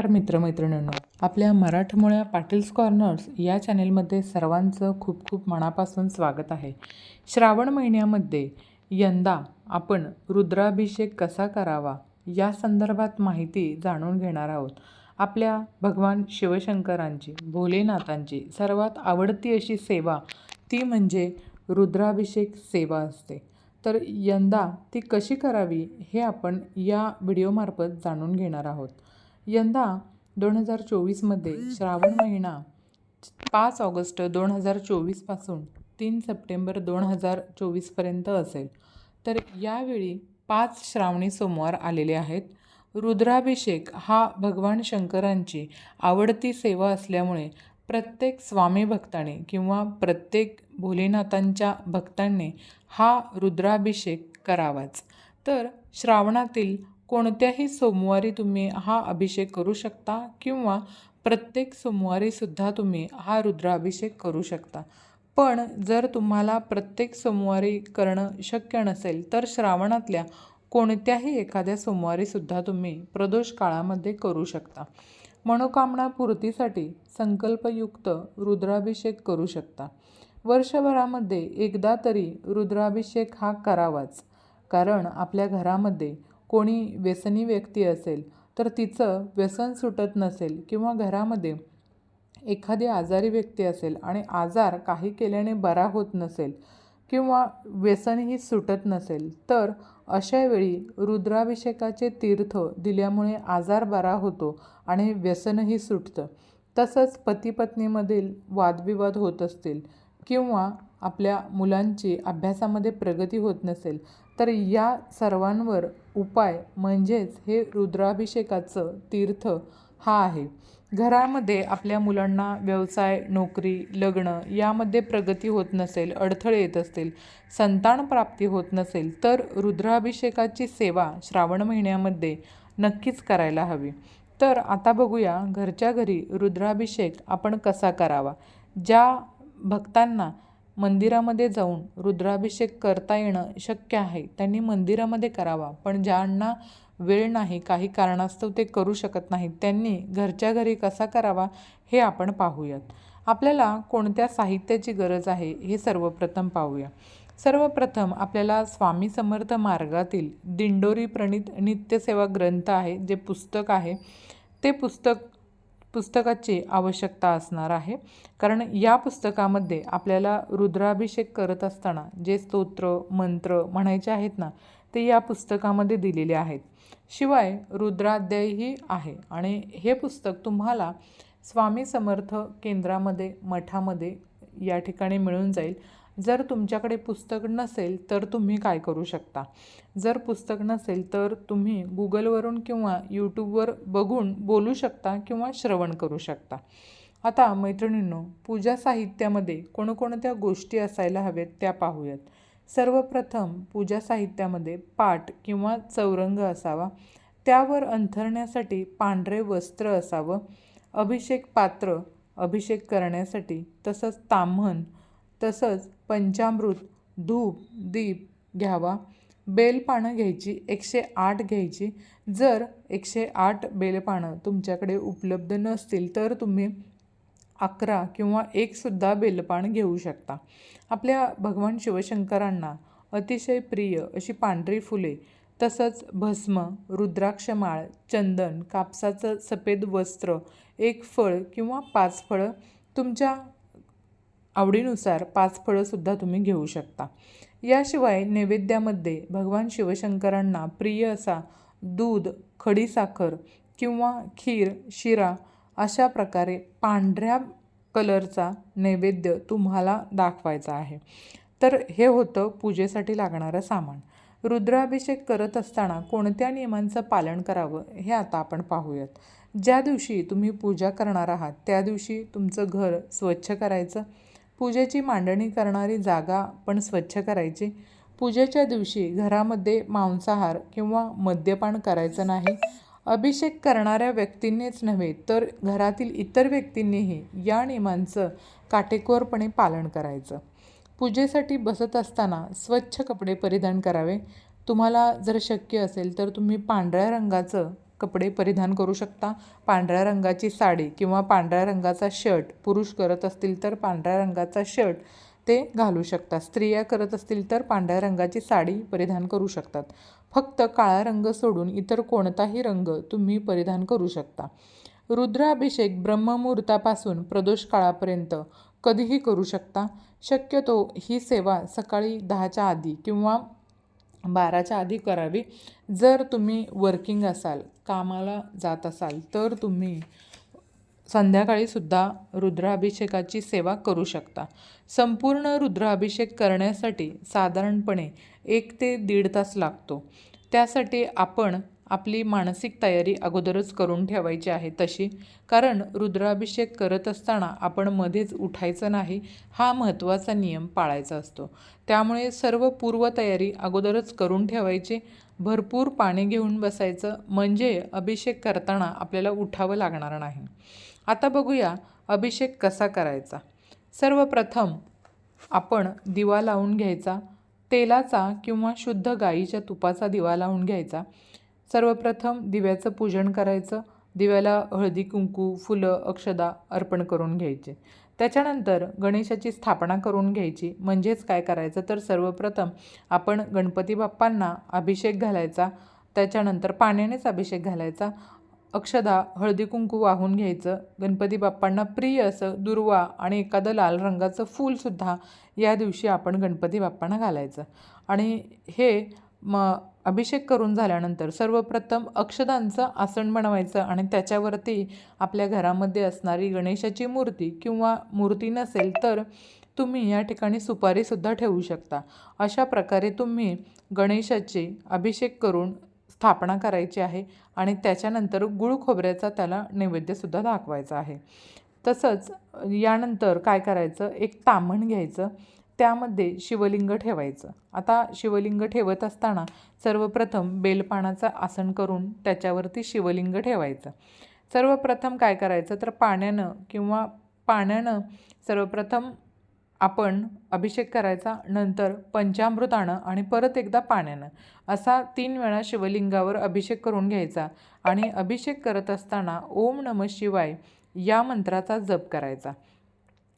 तर मित्रमैत्रिणींनो. आपल्या मराठमोळ्या पाटील्स कॉर्नर्स या चॅनेलमध्ये सर्वांचं खूप खूप मनापासून स्वागत आहे. श्रावण महिन्यामध्ये यंदा आपण रुद्राभिषेक कसा करावा या संदर्भात माहिती जाणून घेणार आहोत. आपल्या भगवान शिवशंकरांची भोलेनाथांची सर्वात आवडती अशी सेवा ती म्हणजे रुद्राभिषेक सेवा असते. तर यंदा ती कशी करावी हे आपण या व्हिडिओमार्फत जाणून घेणार आहोत. यंदा दोन हजार चोवीसमध्ये श्रावण महिना पाच ऑगस्ट दोन हजार चोवीसपासून तीन सप्टेंबर दोन हजार चोवीसपर्यंत असेल. तर यावेळी पाच श्रावणी सोमवार आलेले आहेत. रुद्राभिषेक हा भगवान शंकरांची आवडती सेवा असल्यामुळे प्रत्येक स्वामी भक्ताने किंवा प्रत्येक भोलेनाथांच्या भक्तांनी हा रुद्राभिषेक करावाच. तर श्रावणातील कोणत्याही सोमवारी तुम्ही हा अभिषेक करू शकता किंवा प्रत्येक सोमवारीसुद्धा तुम्ही हा रुद्राभिषेक करू शकता. पण जर तुम्हाला प्रत्येक सोमवारी करणं शक्य नसेल तर श्रावणातल्या कोणत्याही एखाद्या सोमवारीसुद्धा तुम्ही प्रदोष काळामध्ये करू शकता. मनोकामना पूर्तीसाठी संकल्पयुक्त रुद्राभिषेक करू शकता. वर्षभरामध्ये एकदा तरी रुद्राभिषेक हा करावाच कारण आपल्या घरामध्ये कोणी व्यसनी व्यक्ती असेल तर तिचं व्यसन सुटत नसेल किंवा घरामध्ये एखादी आजारी व्यक्ती असेल आणि आजार काही केल्याने बरा होत नसेल किंवा व्यसनही सुटत नसेल तर अशा वेळी रुद्राभिषेकाचे तीर्थ दिल्यामुळे आजार बरा होतो आणि व्यसनही सुटतं. तसंच पतीपत्नीमधील वादविवाद होत असतील किंवा आपल्या मुलांची अभ्यासामध्ये प्रगती होत नसेल तर या सर्वांवर उपाय म्हणजेच हे रुद्राभिषेकाचं तीर्थ हा आहे. घरामध्ये आपल्या मुलांना व्यवसाय नोकरी लग्न यामध्ये प्रगती होत नसेल अडथळे येत असतील संतान प्राप्ती होत नसेल तर रुद्राभिषेकाची सेवा श्रावण महिन्यामध्ये नक्कीच करायला हवी. तर आता बघूया घरच्या घरी रुद्राभिषेक आपण कसा करावा. ज्या भक्तांना मंदिरामध्ये जाऊन रुद्राभिषेक करता येणं शक्य आहे. त्यांनी मंदिरामध्ये करावा. पण ज्यांना वेळ नाही काही कारणास्तव ते करू शकत नाहीत. त्यांनी घरच्या घरी कसा करावा हे आपण पाहूयात. आपल्याला कोणत्या साहित्याची गरज आहे हे सर्वप्रथम पाहूया. सर्वप्रथम आपल्याला स्वामी समर्थ मार्गातील दिंडोरी प्रणित नित्यसेवा ग्रंथ आहे जे पुस्तक आहे ते पुस्तक पुस्तकाची आवश्यकता असणार आहे. कारण या पुस्तकामध्ये आपल्याला रुद्राभिषेक करत असताना जे स्तोत्र मंत्र म्हणायचे आहेत ना ते या पुस्तकामध्ये दिलेले आहेत. शिवाय रुद्राध्यायही आहे आणि हे पुस्तक तुम्हाला स्वामी समर्थ केंद्रामध्ये मठामध्ये या ठिकाणी मिळून जाईल. जर तुमच्याकडे पुस्तक नसेल तर तुम्ही काय करू शकता? जर पुस्तक नसेल तर तुम्ही गुगलवरून किंवा यूट्यूबवर बघून बोलू शकता किंवा श्रवण करू शकता. आता मैत्रिणींनो पूजा साहित्यामध्ये कोणकोणत्या गोष्टी असायला हव्यात त्या पाहूयात. सर्वप्रथम पूजा साहित्यामध्ये पाट किंवा चौरंग असावा. त्यावर अंथरण्यासाठी पांढरे वस्त्र असावं. अभिषेक पात्र अभिषेक करण्यासाठी तसंच ताम्हण तसंच पंचामृत धूप दीप घ्यावा. बेलपानं घ्यायची एकशे आठ घ्यायची. जर एकशे आठ बेलपानं तुमच्याकडे उपलब्ध नसतील तर तुम्ही अकरा किंवा एकसुद्धा बेलपान घेऊ शकता. आपल्या भगवान शिवशंकरांना अतिशय प्रिय अशी पांढरी फुले तसंच भस्म रुद्राक्षमाळ चंदन कापसाचं सफेद वस्त्र एक फळ किंवा पाच फळं तुमच्या आवडीनुसार पाच फळंसुद्धा तुम्ही घेऊ शकता. याशिवाय नैवेद्यामध्ये भगवान शिवशंकरांना प्रिय असा दूध खडीसाखर किंवा खीर शिरा अशा प्रकारे पांढऱ्या कलरचा नैवेद्य तुम्हाला दाखवायचा आहे. तर हे होतं पूजेसाठी लागणारं सामान. रुद्राभिषेक करत असताना कोणत्या नियमांचं पालन करावं हे आता आपण पाहूयात. ज्या दिवशी तुम्ही पूजा करणार आहात त्या दिवशी तुमचं घर स्वच्छ करायचं. पूजेची मांडणी करणारी जागा पण स्वच्छ करायची. पूजेच्या दिवशी घरामध्ये मांसाहार किंवा मद्यपान करायचं नाही. अभिषेक करणाऱ्या व्यक्तींनीच नव्हे तर घरातील इतर व्यक्तींनीही या नियमांचं काटेकोरपणे पालन करायचं. पूजेसाठी बसत असताना स्वच्छ कपडे परिधान करावे. तुम्हाला जर शक्य असेल तर तुम्ही पांढऱ्या रंगाचं कपडे परिधान करू शकता. पांढऱ्या रंगाची साडी किंवा पांढऱ्या रंगाचा शर्ट पुरुष करत असतील तर पांढऱ्या रंगाचा शर्ट ते घालू शकतात स्त्रिया करत असतील तर पांढऱ्या रंगाची साडी परिधान करू शकतात. फक्त काळा रंग सोडून इतर कोणताही रंग तुम्ही परिधान करू शकता. रुद्राभिषेक ब्रह्ममुहूर्तापासून प्रदोष काळापर्यंत कधीही करू शकता. शक्यतो ही सेवा सकाळी दहाच्या आधी किंवा बाराच्या आधी करावी. जर तुम्ही वर्किंग असाल कामाला जात असाल तर तुम्ही संध्याकाळीसुद्धा रुद्राभिषेकाची सेवा करू शकता. संपूर्ण रुद्राभिषेक करण्यासाठी साधारणपणे एक ते दीड तास लागतो. त्यासाठी आपण आपली मानसिक तयारी अगोदरच करून ठेवायची आहे तशी. कारण रुद्राभिषेक करत असताना आपण मध्येच उठायचं नाही हा महत्त्वाचा नियम पाळायचा असतो. त्यामुळे सर्व पूर्वतयारी अगोदरच करून ठेवायची. भरपूर पाणी घेऊन बसायचं म्हणजे अभिषेक करताना आपल्याला उठावं लागणार नाही. आता बघूया अभिषेक कसा करायचा. सर्वप्रथम आपण दिवा लावून घ्यायचा. तेलाचा किंवा शुद्ध गाईच्या तुपाचा दिवा लावून घ्यायचा. सर्वप्रथम दिव्याचं पूजन करायचं. दिव्याला हळदी कुंकू फुलं अक्षदा अर्पण करून घ्यायचे. त्याच्यानंतर गणेशाची स्थापना करून घ्यायची. म्हणजेच काय करायचं? तर सर्वप्रथम आपण गणपती बाप्पांना अभिषेक घालायचा. त्याच्यानंतर पाण्यानेच अभिषेक घालायचा. अक्षदा हळदी कुंकू वाहून घ्यायचं. गणपती बाप्पांना प्रिय असं दुर्वा आणि एखादं लाल रंगाचं फूलसुद्धा या दिवशी आपण गणपती बाप्पांना घालायचं. आणि हे म अभिषेक करून झाल्यानंतर सर्वप्रथम अक्षदांचं आसन बनवायचं आणि त्याच्यावरती आपल्या घरामध्ये असणारी गणेशाची मूर्ती किंवा मूर्ती नसेल तर तुम्ही या ठिकाणी सुपारीसुद्धा ठेवू शकता. अशा प्रकारे तुम्ही गणेशाची अभिषेक करून स्थापना करायची आहे आणि त्याच्यानंतर गुळ खोबऱ्याचा त्याला नैवेद्यसुद्धा दाखवायचा आहे. तसंच यानंतर काय करायचं? एक तामण घ्यायचं. त्यामध्ये शिवलिंग ठेवायचं. आता शिवलिंग ठेवत असताना सर्वप्रथम बेलपानाचं आसन करून त्याच्यावरती शिवलिंग ठेवायचं. सर्वप्रथम काय करायचं? तर पाण्यानं किंवा पाण्यानं सर्वप्रथम आपण अभिषेक करायचा नंतर पंचामृतानं आणि परत एकदा पाण्यानं. असा तीन वेळा शिवलिंगावर अभिषेक करून घ्यायचा आणि अभिषेक करत असताना ओम नम शिवाय या मंत्राचा जप करायचा.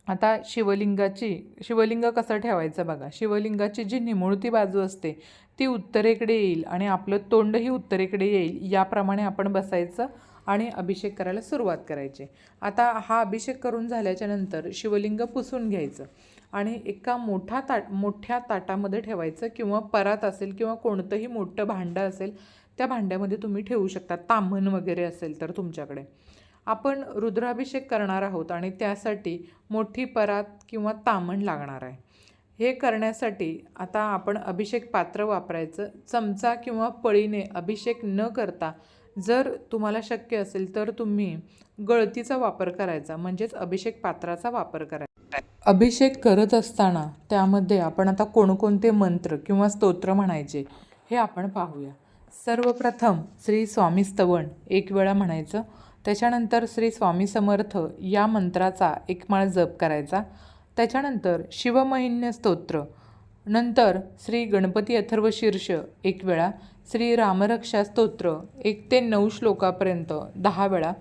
आता शिवलिंगाची शिवलिंग कसं ठेवायचं बघा? शिवलिंगाची जी निमुळती बाजू असते ती उत्तरेकडे येईल आणि आपलं तोंडही उत्तरेकडे येईल याप्रमाणे आपण बसायचं आणि अभिषेक करायला सुरुवात करायची. आता हा अभिषेक करून झाल्याच्यानंतर शिवलिंग पुसून घ्यायचं आणि एका मोठा ताट मोठ्या ताटामध्ये ठेवायचं किंवा परात असेल किंवा कोणतंही मोठं भांडं असेल त्या भांड्यामध्ये तुम्ही ठेवू शकता. ताम्हण वगैरे असेल तर तुमच्याकडे. आपण रुद्राभिषेक करणार आहोत आणि त्यासाठी मोठी परात किंवा तामण लागणार आहे. हे करण्यासाठी आता आपण अभिषेक पात्र वापरायचं. चमचा किंवा पळीने अभिषेक न करता जर तुम्हाला शक्य असेल तर तुम्ही गळतीचा वापर करायचा म्हणजेच अभिषेक पात्राचा वापर करायचा. अभिषेक करत असताना त्यामध्ये आपण आता कोणकोणते मंत्र किंवा स्तोत्र म्हणायचे हे आपण पाहूया. सर्वप्रथम श्री स्वामी स्तवण एक वेळा म्हणायचं त्याच्यानंतर श्री स्वामी समर्थ या मंत्राचा एक माळ जप करायचा. त्याच्यानंतर शिवमहिन्य स्तोत्र. नंतर श्री गणपती अथर्व शीर्ष एक वेळा श्री रामरक्षा स्तोत्र एक ते नऊ श्लोकापर्यंत दहा वेळा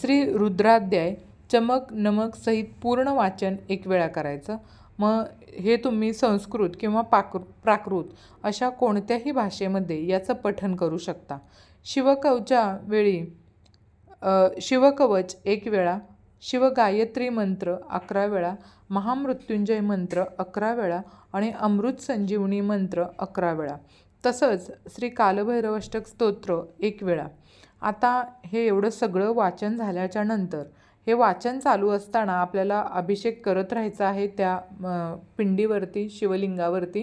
श्री रुद्राध्याय चमक नमक सहित पूर्ण वाचन एक वेळा करायचं. मग हे तुम्ही संस्कृत किंवा पाकृ प्राकृत अशा कोणत्याही भाषेमध्ये याचं पठन करू शकता. शिवकवच्या वेळी शिवकवच एक वेळा शिवगायत्री मंत्र अकरा वेळा महामृत्युंजय मंत्र अकरा वेळा आणि अमृत संजीवनी मंत्र अकरा वेळा. तसंच श्री कालभैरवाष्टक स्तोत्र एक वेळा. आता हे एवढं सगळं वाचन झाल्याच्यानंतर हे वाचन चालू असताना आपल्याला अभिषेक करत राहायचा आहे त्या पिंडीवरती शिवलिंगावरती.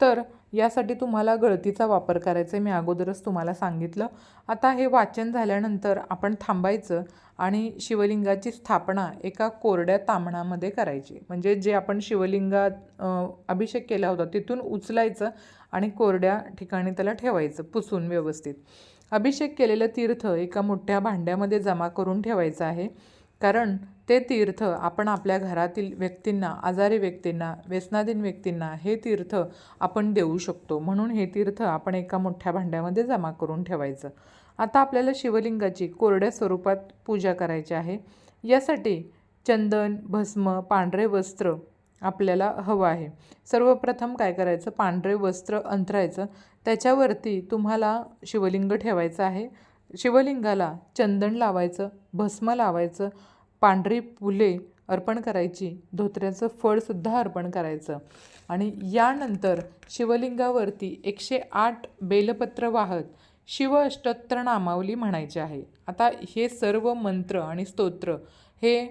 तर यासाठी तुम्हाला गळतीचा वापर करायचा आहे. मी अगोदरच तुम्हाला सांगितलं. आता हे वाचन झाल्यानंतर आपण थांबायचं आणि शिवलिंगाची स्थापना एका कोरड्या तामणामध्ये करायची. म्हणजे जे आपण शिवलिंगात अभिषेक केला होता तिथून उचलायचं आणि कोरड्या ठिकाणी त्याला ठेवायचं पुसून व्यवस्थित. अभिषेक केलेलं तीर्थ एका मोठ्या भांड्यामध्ये जमा करून ठेवायचं आहे. कारण ते तीर्थ आपण आपल्या घरातील व्यक्तींना आजारी व्यक्तींना व्यसनाधीन व्यक्तींना हे तीर्थ आपण देऊ शकतो. म्हणून हे तीर्थ आपण एका मोठ्या भांड्यामध्ये जमा करून ठेवायचं. आता आपल्याला शिवलिंगाची कोरड्या स्वरूपात पूजा करायची आहे. यासाठी चंदन भस्म पांढरे वस्त्र आपल्याला हवं आहे. सर्वप्रथम काय करायचं? पांढरे वस्त्र अंथरायचं. त्याच्यावरती तुम्हाला शिवलिंग ठेवायचं आहे. शिवलिंगाला चंदन लावायचं भस्म लावायचं. पांढरी फुले अर्पण करायची धोत्र्याचं फळसुद्धा अर्पण करायचं. आणि यानंतर शिवलिंगावरती एकशे आठ बेलपत्र वाहत शिव अष्टोत्तर नामावली म्हणायची आहे. आता हे सर्व मंत्र आणि स्तोत्र हे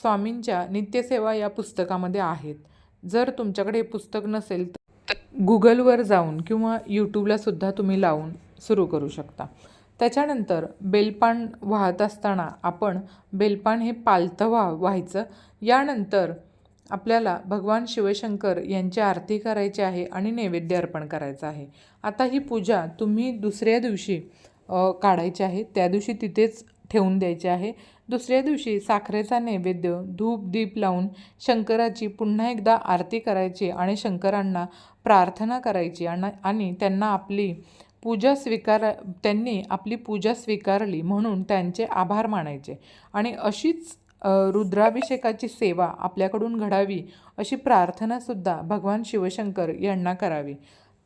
स्वामींच्या नित्यसेवा या पुस्तकामध्ये आहेत. जर तुमच्याकडे हे पुस्तक नसेल तर गुगलवर जाऊन किंवा यूट्यूबला सुद्धा तुम्ही लावून सुरू करू शकता. त्याच्यानंतर बेलपान वाहत असताना आपण बेलपान हे पालतं व्हा व्हायचं. यानंतर आपल्याला भगवान शिवशंकर यांची आरती करायची आहे आणि नैवेद्य अर्पण करायचं आहे. आता ही पूजा तुम्ही दुसऱ्या दिवशी काढायची आहे. त्या दिवशी तिथेच ठेवून द्यायची आहे. दुसऱ्या दिवशी साखरेचा नैवेद्य धूप दीप लावून शंकराची पुन्हा एकदा आरती करायची आणि शंकरांना प्रार्थना करायची आणि आणि त्यांना आपली पूजा स्वीकार त्यांनी आपली पूजा स्वीकारली म्हणून त्यांचे आभार मानायचे. आणि अशीच रुद्राभिषेकाची सेवा आपल्याकडून घडावी अशी प्रार्थनासुद्धा भगवान शिवशंकर यांना करावी.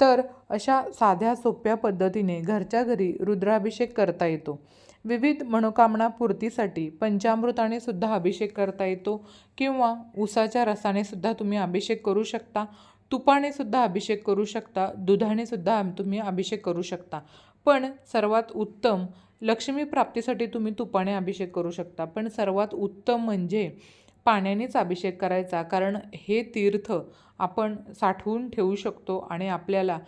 तर अशा साध्या सोप्या पद्धतीने घरच्या घरी रुद्राभिषेक करता येतो. विविध मनोकामना पूर्तीसाठी पंचामृताने सुद्धा अभिषेक करता येतो किंवा उसाच्या रसाने सुद्धा तुम्ही अभिषेक करू शकता. तुपाने सुद्धा अभिषेक करू शकता दुधाने सुद्धा तुम्ही अभिषेक करू शकता. पण सर्वात उत्तम लक्ष्मी प्राप्तीसाठी तुम्ही तुपाने अभिषेक करू शकता. पण सर्वात उत्तम म्हणजे पाण्यानेच अभिषेक करायचा कारण हे तीर्थ आपण साठवून ठेवू शकतो आणि आपल्याला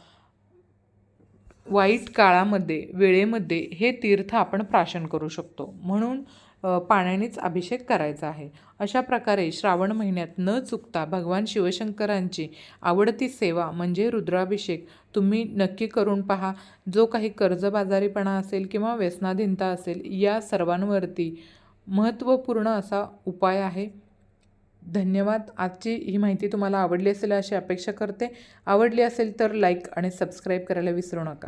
वाईट काळामध्ये वेळेमध्ये हे तीर्थ आपण प्राशन करू शकतो. म्हणून पाण्यानेच अभिषेक करायचा आहे. अशा प्रकारे श्रावण महिन्यात न चुकता भगवान शिवशंकरांची आवडती सेवा म्हणजे रुद्राभिषेक तुम्ही नक्की करून पहा. जो काही कर्जबाजारीपणा असेल किंवा व्यसनाधीनता असेल या सर्वांवरती महत्त्वपूर्ण असा उपाय आहे. धन्यवाद. आजची ही माहिती तुम्हाला आवडली असेल अशी अपेक्षा करते. आवडली असेल तर लाईक आणि सबस्क्राईब करायला विसरू नका.